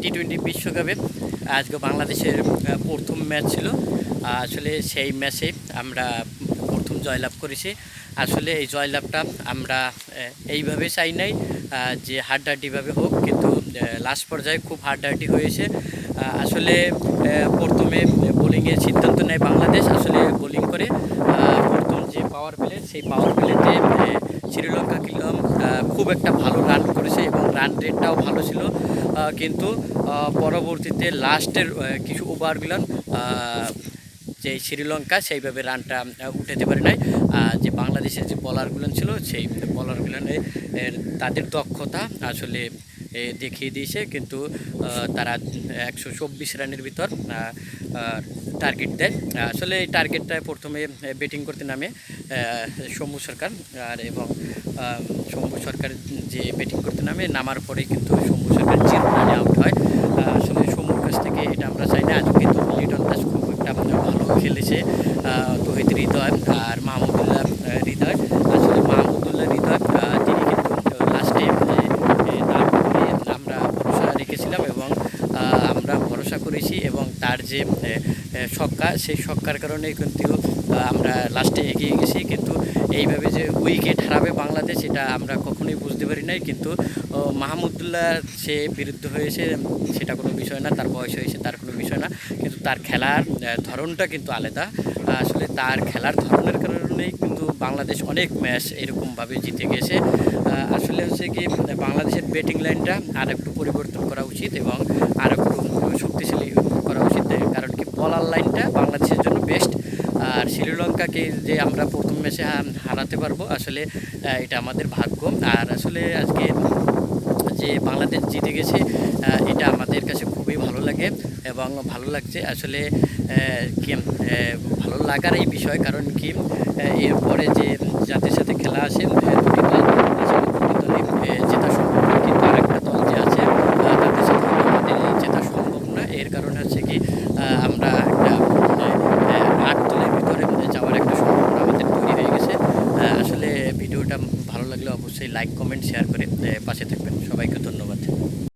T twenty বিশ্বকাপে। আজকে বাংলাদেশের প্রথম ম্যাচ ছিল। আসলে সেই ম্যাচে আমরা প্রথম জয়লাভ করেছি। আসলে এই জয়লাভটা আমরা এইভাবে চাই নাই যে হাড্ডাহাড্ডিভাবে হোক, কিন্তু লাস্ট পর্যায়ে খুব হাড্ডাহাড্ডি হয়েছে। আসলে প্রথমে বোলিংয়ের সিদ্ধান্ত নেয় বাংলাদেশ। আসলে বোলিং করে প্রথম যে পাওয়ার প্লে সেই পাওয়ার প্লেতে শ্রীলঙ্কা কিলাম খুব একটা ভালো রান করেছে এবং রান রেটটাও ভালো ছিল। কিন্তু পরবর্তীতে লাস্টের কিছু ওভারগুলান যে শ্রীলঙ্কা, সেইভাবে রানটা উঠাতে পারে নাই। যে বাংলাদেশের যে বলারগুলো ছিল, সেই বলারগুলো তাদের দক্ষতা আসলে দেখিয়ে দিয়েছে, কিন্তু তারা একশো চব্বিশ রানের ভিতর টার্গেট দেয়। আসলে এই টার্গেটটা প্রথমে ব্যাটিং করতে নামে শম্ভু সরকার। আর এবং শম্ভু সরকার যে ব্যাটিং করতে নামে, নামার পরে কিন্তু শম্ভু সরকার জিরো রানে আউট হয়। আসলে শম্ভুর কাছ থেকে এটা আমরা চাই না। আজকে কিন্তু লিটন দাস খুব একটা ভালো খেলেছে তহিদ হৃদয়, আর মাহমুদুল্লাহ হৃদয় আসলে মাহমুদুল্লাহ হৃদয় আহ, তিনি কিন্তু লাস্টে তার উপরে আমরা রেখেছিলাম এবং আমরা ভরসা করেছি এবং তার যে আহ, সেই ছক্কার কারণে কিন্তু আমরা লাস্টে এগিয়ে গেছি। কিন্তু এইভাবে যে উইকেট হারাবে বাংলাদেশ এটা আমরা কখনোই বুঝতে পারি নাই। কিন্তু মাহমুদুল্লাহ সে বিরুদ্ধ হয়েছে সেটা কোনো বিষয় না। তার বয়স হয়েছে তার কোনো বিষয় না। কিন্তু তার খেলার ধরনটা কিন্তু আলাদা। আসলে তার খেলার ধরনের কারণেই বাংলাদেশ অনেক ম্যাচ এরকমভাবে জিতে গেছে। আসলে হচ্ছে কি, বাংলাদেশের ব্যাটিং লাইনটা আর একটু পরিবর্তন করা উচিত এবং আর একটু শক্তিশালী করা উচিত। কারণ কি বলার লাইনটা বাংলাদেশের জন্য বেস্ট আর শ্রীলঙ্কাকে যে আমরা প্রথম ম্যাচে হারাতে পারব, আসলে এটা আমাদের ভাগ্য। আর আসলে আজকে যে বাংলাদেশ জিতে গেছে এটা আমাদের কাছে লাগে এবং ভালো লাগছে। আসলে কি ভালো লাগার এই বিষয়, কারণ কি এরপরে যে যাদের সাথে খেলা আসে জেতা সম্ভব কিন্তু আরেকটা দল যে আছে তাদের সাথে আমাদের জেতা সম্ভব না এর কারণ হচ্ছে কি আমরা একটা আট দলের ভিতরে যাওয়ার একটা সম্ভাবনা আমাদের তৈরি হয়ে গেছে। আসলে ভিডিওটা ভালো লাগলে অবশ্যই লাইক, কমেন্ট, শেয়ার করে পাশে থাকবেন।